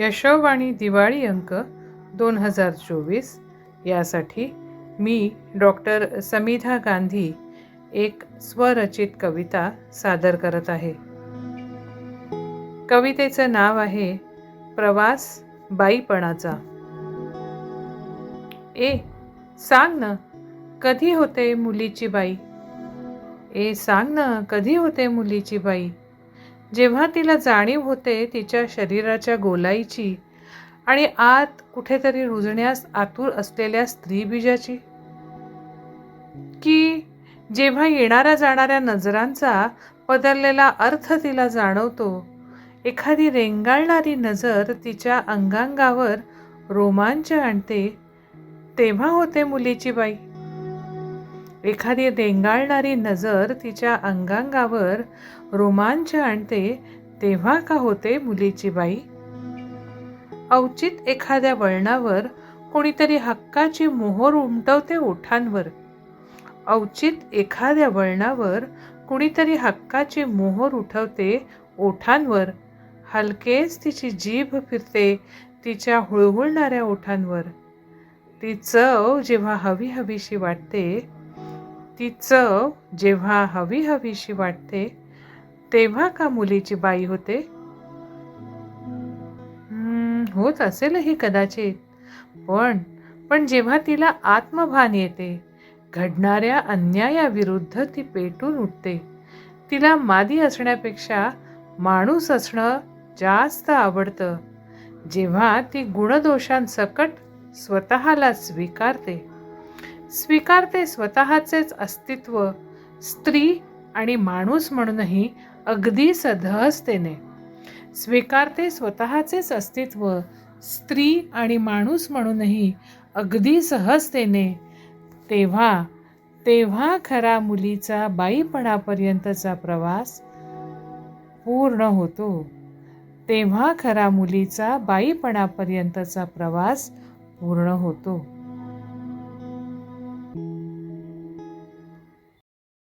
यशोवाणी दिवाळी अंक दोन हजार चोवीस. यासाठी मी डॉक्टर समीधा गांधी एक स्वरचित कविता सादर करत आहे. कवितेचं नाव आहे प्रवास बाईपणाचा. ए सांग ना कधी होते मुलीची बाई? ए सांग ना कधी होते मुलीची बाई? जेव्हा तिला जाणीव होते तिच्या शरीराच्या गोलाईची आणि आत कुठेतरी रुजण्यास आतुर असलेल्या स्त्रीबीजाची की जेव्हा येणाऱ्या जाणाऱ्या नजरांचा बदललेला अर्थ तिला जाणवतो एखादी रेंगाळणारी नजर तिच्या अंगांगावर रोमांच आणते तेव्हा होते मुलीची बाई. एखादी रेंगाळणारी नजर तिच्या अंगांगावर रोमांच आणते तेव्हा का होते मुलीची बाई? अवचित एखाद्या वळणावर कोणीतरी हक्काची मोहोर उमटवते ओठांवर. अवचित एखाद्या वळणावर कुणीतरी हक्काची मोहोर उठवते ओठांवर. हलकेच तिची जीभ फिरते तिच्या हुळहुळणाऱ्या ओठांवर. ती चव जेव्हा हवी हवीशी वाटते ती चव जेव्हा हवी हवीशी वाटते तेव्हा का मुलीची बाई होते? होत असेलही कदाचित. पण पण जेव्हा तिला आत्मभान येते घडणाऱ्या अन्यायाविरुद्ध ती पेटून उठते. तिला मादी असण्यापेक्षा माणूस असणं जास्त आवडतं. जेव्हा ती गुणदोषांसकट स्वतःला स्वीकारते. स्वीकारते स्वतःचेच अस्तित्व स्त्री आणि माणूस म्हणूनही अगदी सधहजतेने स्वीकारते स्वतःचेच अस्तित्व स्त्री आणि माणूस म्हणूनही अगदी सहजतेने. तेव्हा तेव्हा खरा मुलीचा बाईपणापर्यंतचा प्रवास पूर्ण होतो. तेव्हा खरा मुलीचा बाईपणापर्यंतचा प्रवास पूर्ण होतो.